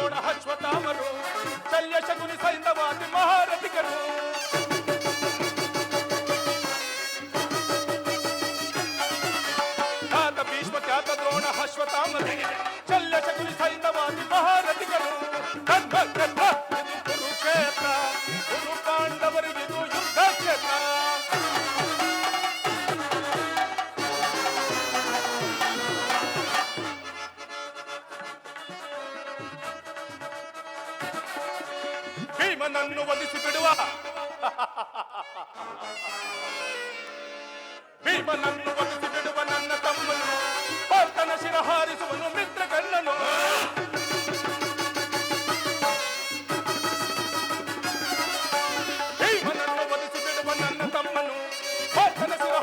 ದ್ರೋಣ ಅಶ್ವತ್ಥಾಮರು ಶಲ್ಯ ಶಕುನಿ ಸೈಂಧವಾದಿ ಮಹಾರಥಿಕರು ಖ್ಯಾತ ಭೀಷ್ಮ ಖ್ಯಾತ ದ್ರೋಣ ಅಶ್ವತ್ಥಾಮರು ಶಲ್ಯ ಶಕುನಿ ಸೈಂಧವಾದಿ ಮಹಾರಥಿಕರು ಧರ್ಮ ಕ್ಷೇತ್ರ ಭೀಮನನ್ನು ವಧಿಸಿ ಬಿಡುವ ಭೀಮನನ್ನು ವಧಿಸಿ ಬಿಡುವ ನನ್ನ ತಮ್ಮನು ಭರ್ತನ ಶಿರ ಹಾರಿಸುವನು ಮಿತ್ರಗಣ್ಣನು ಭೀಮನನ್ನು ವಧಿಸಿ ಬಿಡುವ ನನ್ನ ತಮ್ಮನು ಭರ್ತನ ಶಿರ